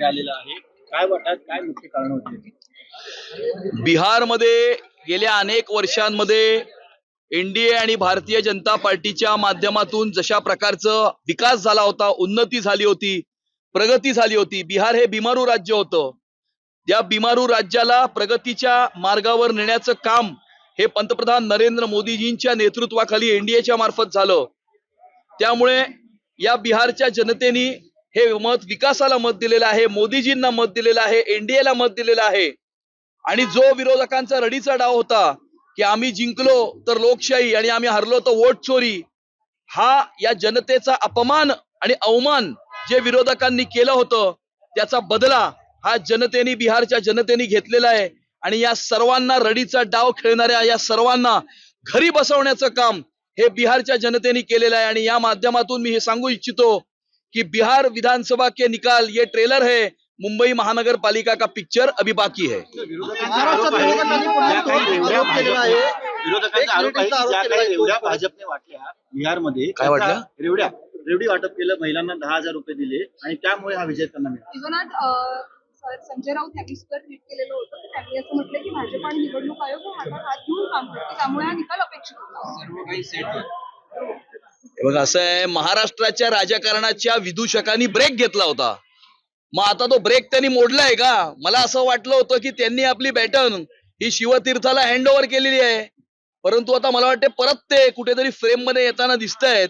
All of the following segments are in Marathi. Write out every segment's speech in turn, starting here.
आलेला आहे. काय वाटत काय मुख्य कारण होते? बिहारमध्ये गेल्या अनेक वर्षांमध्ये एनडीए आणि भारतीय जनता पार्टीच्या माध्यमातून जशा प्रकारचं विकास झाला होता उन्नती झाली होती प्रगती झाली होती बिहार हे बिमारू राज्य होतं. या बिमारू राज्याला प्रगतीच्या मार्गावर नेण्याचं काम हे पंतप्रधान नरेंद्र मोदीजींच्या नेतृत्वाखाली एनडीएच्या मार्फत झालं. त्यामुळे या बिहारच्या जनतेने हे मत विकासाला मत दिलेलं आहे मोदीजींना मत दिलेलं आहे एनडीएला मत दिलेलं आहे. आणि जो विरोधकांचा रडीचा डाव होता की आम्ही जिंकलो तर लोकशाही आणि आम्ही हरलो तर वोट चोरी हा या जनतेचा अपमान आणि अवमान जे विरोधकांनी केलं होतं त्याचा बदला हा जनतेने बिहारच्या जनतेने घेतलेला आहे. आणि या सर्वांना रडीचा डाव खेळणाऱ्या या सर्वांना घरी बसवण्याचं काम हे बिहारच्या जनतेने केलेलं आहे. आणि या माध्यमातून मी हे सांगू इच्छितो कि बिहार विधानसभा के निकाल ये ट्रेलर है। मुंबई महानगर पालिका का पिक्चर अभी बाकी है। काही काही भाजपने वाटल्या बिहारमध्ये काय वाटलं? रेवड्या रेवडी वाटप केलं महिलांना दहा हजार रुपये दिले आणि त्यामुळे हा विजय त्यांना मिळाला. संजय राऊत यांनी सुद्धा ट्विट केलेलं होतं की त्यांनी असं म्हटलं की भाजप आणि निवडणूक आयोग हे हातात हात घेऊन काम करते त्यामुळे हा निकाल अपेक्षित होता. हे बघा असं आहे महाराष्ट्राच्या राजकारणाच्या विदूषकांनी ब्रेक घेतला होता. मग आता तो ब्रेक त्यांनी मोडलाय का? मला असं वाटलं होतं की त्यांनी आपली बॅटन ही शिवतीर्थाला हँड ओव्हर केलेली आहे. परंतु आता मला वाटते परत ते कुठेतरी फ्रेममध्ये येताना दिसत आहेत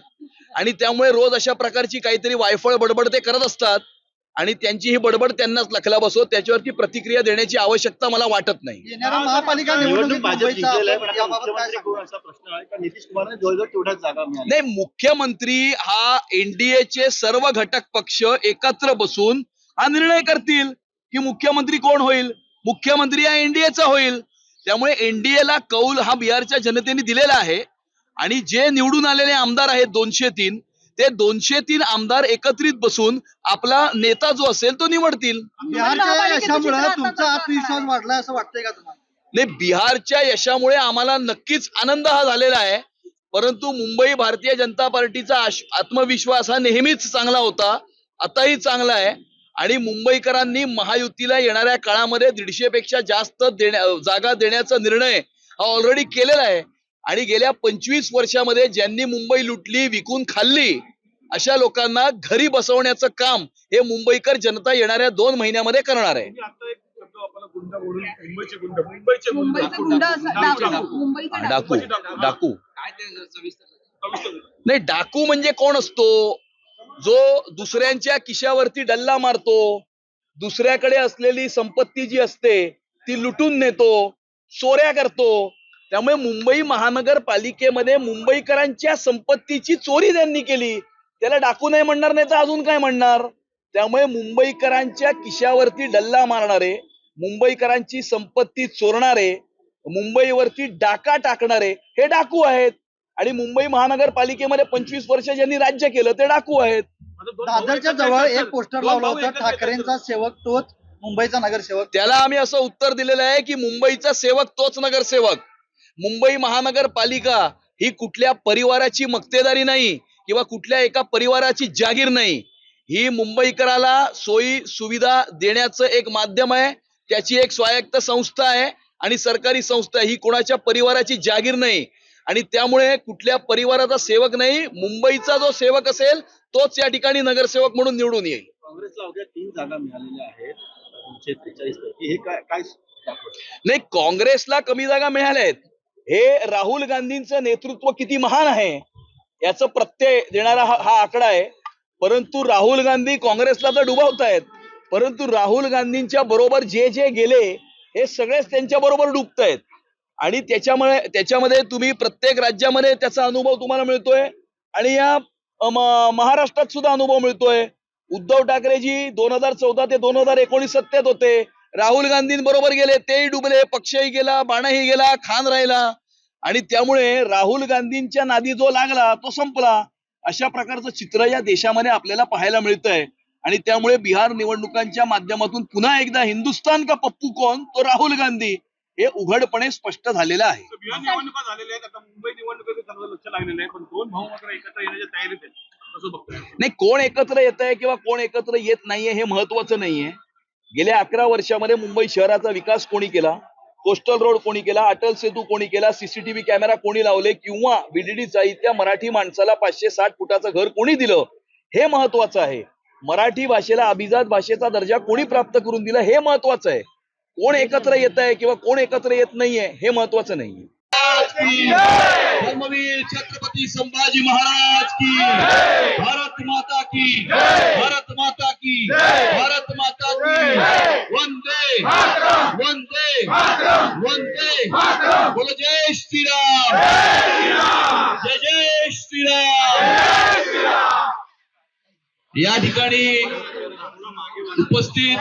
आणि त्यामुळे रोज अशा प्रकारची काहीतरी वायफळ बडबड ते करत असतात. आणि त्यांची ही बडबड त्यांनाच लखला बसो त्याच्यावरती प्रतिक्रिया देण्याची आवश्यकता मला वाटत नाही. नाही मुख्यमंत्री हा एनडीएचे सर्व घटक पक्ष एकत्र बसून हा निर्णय करतील की मुख्यमंत्री कोण होईल? मुख्यमंत्री हा एनडीएचा होईल. त्यामुळे एनडीएला कौल हा बिहारच्या जनतेने दिलेला आहे. आणि जे निवडून आलेले आमदार आहेत दोनशे तीन ते दोनशे तीन आमदार एकत्रित बसून आपला नेता जो असेल तो निवडतील. बिहारच्या यशामुळे तुमचा आत्मविश्वास आहे? वाढलाय असं वाटतंय का तुम्हाला? नाही बिहारच्या यशामुळे आम्हाला नक्कीच आनंद हा झालेला आहे. परंतु मुंबई भारतीय जनता पार्टीचा आत्मविश्वास हा नेहमीच चांगला होता. आताही चांगला आहे. आणि मुंबईकरांनी महायुतीला येणाऱ्या काळामध्ये दीडशे पेक्षा जास्त देण्या जागा देण्याचा निर्णय हा ऑलरेडी केलेला आहे. आणि गेल्या पंचवीस वर्षामध्ये ज्यांनी मुंबई लुटली विकून खाल्ली अशा लोकांना घरी बसवण्याचं काम हे मुंबईकर जनता येणाऱ्या दोन महिन्यामध्ये करणार आहे. मुंबईचा गुंड असा डाकू डाकू डाकू नाही डाकू म्हणजे कोण असतो? जो दुसऱ्यांच्या खिशावरती डल्ला मारतो दुसऱ्याकडे असलेली संपत्ती जी असते ती लुटून नेतो चोऱ्या करतो त्यामुळे मुंबई महानगरपालिकेमध्ये मुंबईकरांच्या संपत्तीची चोरी त्यांनी केली. त्याला डाकू नाही म्हणणार नाही तर अजून काय म्हणणार? त्यामुळे मुंबईकरांच्या खिशावरती डल्ला मारणारे मुंबईकरांची संपत्ती चोरणारे मुंबईवरती डाका टाकणारे हे डाकू आहेत. आणि मुंबई महानगरपालिकेमध्ये पंचवीस वर्ष ज्यांनी राज्य केलं ते डाकू आहेत. दादरच्या जवळ एक पोस्टर लावलं होतं ठाकरेंचा सेवक तोच मुंबईचा नगरसेवक. त्याला आम्ही असं उत्तर दिलेलं आहे की मुंबईचा सेवक तोच नगरसेवक. मुंबई महानगरपालिका ही कुठल्या परिवाराची मक्तेदारी नाही किंवा कुठल्या एका परिवाराची जागीर नाही. ही मुंबईकराला सोयी सुविधा देण्याचं एक माध्यम आहे. त्याची एक स्वायत्त संस्था आहे आणि सरकारी संस्था आहे. ही कोणाच्या परिवाराची जागीर नाही. आणि त्यामुळे कुठल्या परिवाराचा सेवक नाही मुंबईचा जो सेवक असेल तोच या ठिकाणी नगरसेवक म्हणून निवडून येईल. काँग्रेसला अवघ्या तीन जागा मिळालेल्या आहेत? नाही काँग्रेसला कमी जागा मिळाल्या आहेत. हे राहुल गांधींचं नेतृत्व किती महान आहे याचं प्रत्यय देणारा हा हा आकडा आहे. परंतु राहुल गांधी काँग्रेसला तर डुबावतायत. परंतु राहुल गांधींच्या बरोबर जे जे गेले हे सगळेच त्यांच्या बरोबर डुबतायत. आणि त्याच्यामुळे त्याच्यामध्ये तुम्ही प्रत्येक राज्यामध्ये त्याचा अनुभव तुम्हाला मिळतोय. आणि या महाराष्ट्रात सुद्धा अनुभव मिळतोय. उद्धव ठाकरेजी दोन हजार चौदा ते दोन हजार एकोणीस सत्तेत होते. राहुल गांधींबरोबर गेले तेही डुबले पक्षही गेला बाणाही गेला खान राहिला. आणि त्यामुळे राहुल गांधींच्या नादी जो लागला तो संपला. अशा प्रकारचं चित्र या देशामध्ये आपल्याला पाहायला मिळतंय. आणि त्यामुळे बिहार निवडणुकांच्या माध्यमातून पुन्हा एकदा हिंदुस्तान का पप्पू कोण? तो राहुल गांधी. हे उघडपणे स्पष्ट झालेलं आहे. बिहार निवडणुका झालेल्या आहेत. आता मुंबई निवडणुकीचं लक्ष लागलेलं आहे. पण दोन भाऊ मात्र एकत्र येण्याच्या तयारीत आहेत. बघताय? नाही कोण एकत्र येत आहे किंवा कोण एकत्र येत नाहीये हे महत्वाचं नाहीये. गेल्या अकरा वर्षामध्ये मुंबई शहराचा विकास कोणी केला? कोस्टल रोड कोणी केला अटल सेतू कोणी केला सीसीटीव्ही कॅमेरा कोणी लावले किंवा बीडीडी साहित्या मराठी माणसाला पाचशे साठ फुटाचं घर कोणी दिलं हे महत्वाचं आहे. मराठी भाषेला अभिजात भाषेचा दर्जा कोणी प्राप्त करून दिला हे महत्वाचं आहे. कोण एकत्र येत आहे किंवा कोण एकत्र येत नाहीये हे महत्वाचं नाहीये. धर्मवीर छत्रपति संभाजी महाराज की भारत माता की भारत माता की भारत माता की वंदे। वंदे। वंदे। बोलो जय श्रीराम। जय जय श्रीराम। या ठिकाणी उपस्थित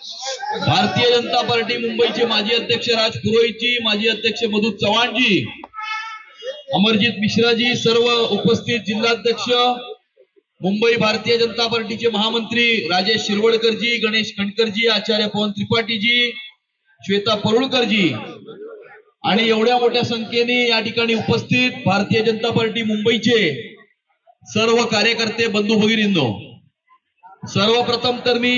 भारतीय जनता पार्टी मुंबईचे माजी अध्यक्ष राज पुरोहितजी माजी अध्यक्ष मधु चव्हाणजी अमरजित मिश्राजी सर्व उपस्थित जिल्हाध्यक्ष मुंबई भारतीय जनता पार्टीचे महामंत्री राजेश शिरवडकरजी गणेश खणकरजी आचार्य पवन त्रिपाठीजी श्वेता परुळकरजी. आणि एवढ्या मोठ्या संख्येने या ठिकाणी उपस्थित भारतीय जनता पार्टी मुंबईचे सर्व कार्यकर्ते बंधू भगिनींनो सर्वप्रथम तर मी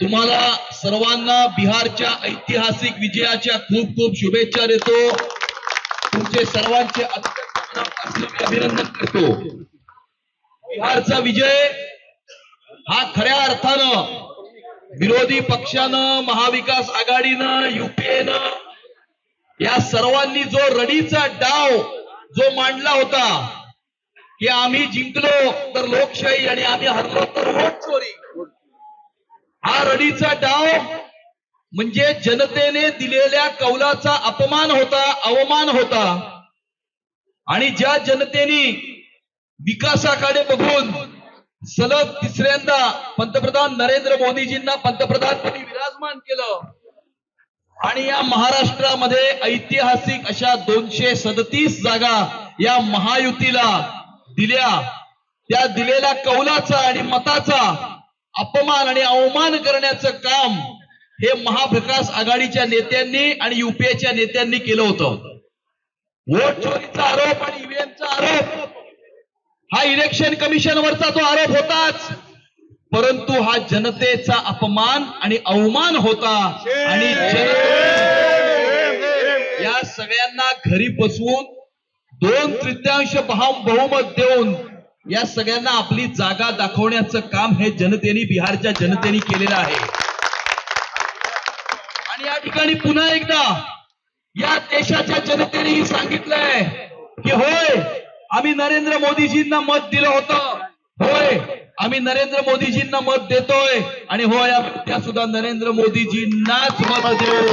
तुम्हाला सर्वांना बिहारच्या ऐतिहासिक विजयाच्या खूप खूप शुभेच्छा देतो. तुमचे सर्वांचे अभिनंदन करतो. बिहारचा विजय हा खऱ्या अर्थानं विरोधी पक्षानं महाविकास आघाडीनं युपीएनं या सर्वांनी जो रडीचा डाव जो मांडला होता की आम्ही जिंकलो तर लोकशाही आणि आम्ही हरलो तर वोट चोरी. हा रडीचा डाव म्हणजे जनतेने दिलेल्या कौलाचा अपमान होता अवमान होता. आणि ज्या जनतेने विकासाकडे बघून सलग तिसऱ्यांदा पंतप्रधान नरेंद्र मोदीजींना पंतप्रधानपदी विराजमान केलं आणि या महाराष्ट्रामध्ये ऐतिहासिक अशा दोनशे सदतीस जागा या महायुतीला दिल्या. त्या दिलेल्या कौलाचा आणि मताचा अपमान आणि अवमान करण्याचं काम हे महाविकास आघाडीच्या नेत्यांनी आणि युपीएच्या नेत्यांनी केलं होतं. वोट चोरीचा आरोप आणि ईव्हीएमचा आरोप. हा इलेक्शन कमिशनवरचा तो आरोप होताच. परंतु हा जनतेचा अपमान आणि अवमान होता आणि या सगळ्यांना घरी बसवून दोन तृतीयांश बहुमत देऊन या सगळ्यांना आपली जागा दाखवण्याचं काम हे जनतेने बिहारच्या जनतेने केलेलं आहे. आणि या ठिकाणी पुन्हा एकदा या देशाच्या जनतेनेही सांगितलंय की होय आम्ही नरेंद्र मोदीजींना मत दिलं होतं. होय आम्ही नरेंद्र मोदीजींना मत देतोय. आणि होय आम्ही त्या सुद्धा नरेंद्र मोदीजींनाच मत देऊ.